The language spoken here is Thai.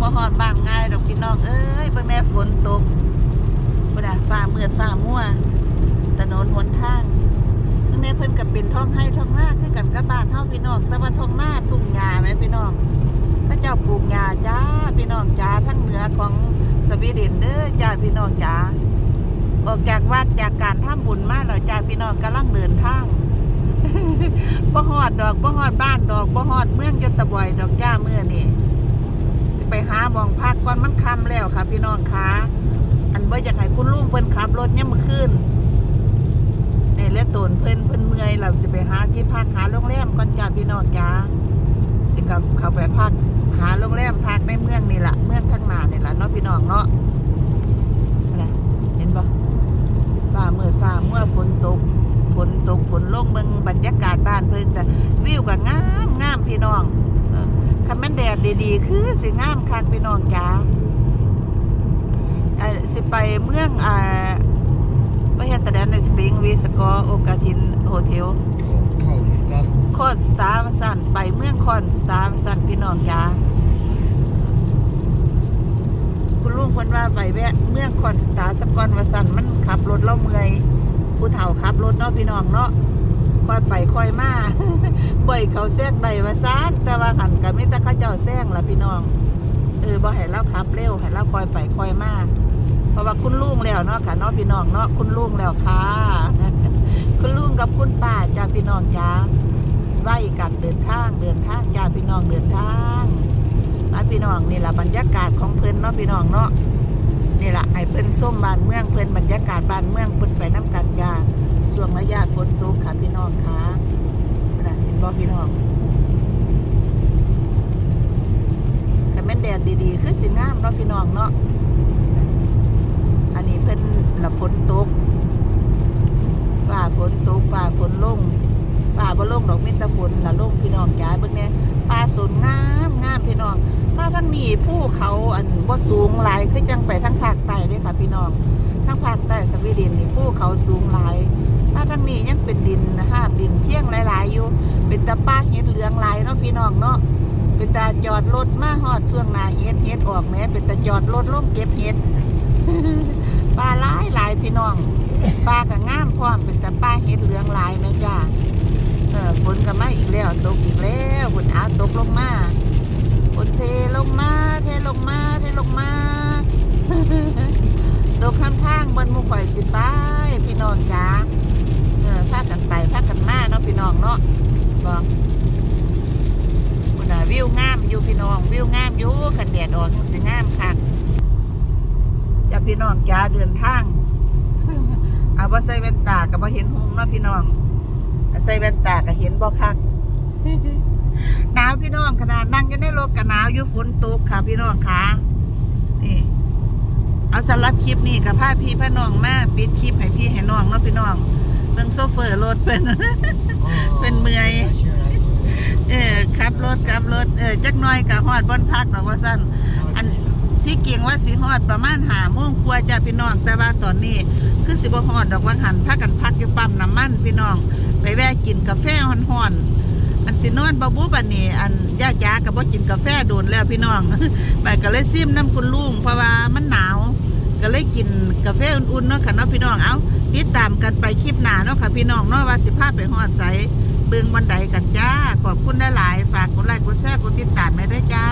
บ่ฮอดบ้านง่ายดอกพี่น้องเอ้ยเบิ่งแน่ฝนตกพุ่นน่ะฟ้ามือดฟ้ามัวถนนหนทางเบิ่งแน่เพิ่นก็เป็นท้องให้ท้องหน้าคือกันกับบ้านเฮาพี่น้องแต่ว่าท้องหน้าทุ่งหญ้าแหมพี่น้องพระเจ้าปลูกหญ้าจ้าพี่น้องจ้าทั้งเหนือของสวีเดนเด้อจ้าพี่น้องจ้าออกจากวัดจากการทำบุญมาแล้วจ้าพี่น้องกำลังเดินทางบ่ฮอดดอกบ่ฮอดบ้านดอกบ่ฮอดเมืองจนตะบอยดอกจ้าเมื่อนี่ หามองพักก่อนมันค่ำแล้วค่ะ พี่น้องคะอันบ่อยากให้คุณลุงเพิ่นขับรถยามมื้อคืนนี่เหลือตนเพิ่นเพิ่นเมื่อยแล้วสิไปหาที่พักหาโรงแรมก่อนจ้าพี่น้องจ้าสิกับเขาไปพักหาโรงแรมพักในเมืองนี่แหละเมืองข้างหน้านี่แหละเนาะพี่น้องเนาะนะเห็นบ่ฟ้าเมืดฟ้ามัวฝนตกฝนตกฝนลงเบิ่งบรรยากาศบ้านเพิ่นแต่วิวก็งามงามพี่น้อง คันแม่นแดดดีๆ คือสิงามคักพี่น้องจ๋าเอ่อสิไปเมืองอ่าประเทศตะแดนในสปริงวีสกอร์โอกาทินโฮเทล Karlstad. คอนสตาร์วาสันไปเมืองคอนสตาร์วาสันพี่น้องจ๋าคุณลุงเพิ่นว่าไปแวะเมืองคอนสตาร์สกอนวาสันมันขับรถเล่าเมื่อยผู้เฒ่าขับรถเนาะพี่น้องเนาะ ค่อยไปค่อยมาบ่อยเขาแซงได้ว่าซานแต่ว่าหันก็มีแต่เขาเจ้าแซงละพี่น้องเออบ่ให้เราขับเร็วให้เราค่อยไปค่อยมาเพราะว่าคุณลุงแล้วเนาะค่ะเนาะพี่น้องเนาะคุณลุงแล้วค่ะ คุณลุงกับคุณป้าจ้าพี่น้องจ้าไหวกันเดินทางเดินทางจ้าพี่น้องเดินทางมาพี่น้องนี่แหละบรรยากาศของเพิ่นเนาะพี่น้องเนาะนี่แหละให้เพิ่นส้มบ้านเมืองเพิ่นบรรยากาศบ้านเมืองเพิ่นไปน้กันจ้าช่วงระยะฝนตกค่ะพี่น้องค่ะน่ะเห็นบ่พี่น้องคันแม่นแดดดีๆ คือสิงามเนาะพี่น้องเนาะอันนี้เพิ่นละฝนตกฝ่าฝนตกฝ่าฝนลงฝ่าบ่ลงดอกมีแต่ฝนละลงพี่น้องจ๋าเบิ่งแน่ป่าสนงามงามพี่น้อง มาทางนี้ภูเขาอันบ่สูงหลายคือจังไปทางภาคใต้เด้ค่ะพี่น้องทางภาคใต้สวีเดนนี่ภูเขาสูงหลายมาทางนี้ยังเป็นดินห้าดินเพียงหลายๆอยู่เป็นตะป้าเฮ็ดเหลืองหลายเนาะพี่น้องเนาะ เป็นตาจอดรถมาฮอดช่วงนาเฮ็ดเฮ็ดออกแม้เป็นตาจอดรถลงเก็บเฮ็ดปลาหลายหลายพี่น้องปลากะงามพร้อมเป็นตาป้าเฮ็ดเหลืองหลายแม่จ้าเออฝนก็มาอีกแล้วตกอีกแล้วฝนอาตกลงมาฝนเทลงมาเทลงมาเทลงมา ตกข้ามทางบนหมู่ข่อยสิไปพี่น้องจ๋าเออพากันไปพากันมาเนาะพี่น้องเนาะบอกคุณน่ะวิวงามอยู่พี่น้อง วิวงามอยู่ขันแดดออกจังสิงามคักจะพี่น้องจ๋าเดินทางเอาบ่ใส่แว่นตาก็บ่เห็นหงเนาะพี่น้องใส่แว่นตาก็เห็นบ่คักหนาวพี่น้องขนาดนั่งอยู่ในรถก็หนาวอยู่ฝนตกค่ะ พี่น้องค่ะนี่เอาสำหรับคลิปนี้กับพาพี่พาน้องมาปิดคลิปให้พี่ให้น้องเนาะพี่น้องเบิ่งโซเฟอร์รถเพิ่น Bên mười. Jag kör här. เออขับรถขับรถเออจักหน้อยก็ฮอดบ่อนพักดอกว่าซั่นอันที่เกียงว่าสิฮอดประมาณหาโมงกว่าจ้าพี่น้อง แต่ว่าตอนนี้คือสิบ่ฮอดดอกว่าหันพักกันพักอยู่ปั๊มน้ำมันพี่น้อง ไปแวะกินกาแฟฮ้อนๆ อันสินอนบ่บุบัดนี้อันย่าจ๋าก็บ่กินกาแฟโดนแล้วพี่น้องไปก็เลยซิมน้ำคุณลุงเพราะว่ามันหนาว ก็เลยกินกาแฟอุ่นๆเนาะค่ะเนาะพี่น้องเอาติดตามกันไปคลิปหน้าเนาะค่ะพี่น้องเนาะว่าสิพาไปฮอดไส เบิงวันใดกันจ้า ขอบคุณหลายๆฝากกดไลค์กดแชร์กดติดตามไว้ด้จ้า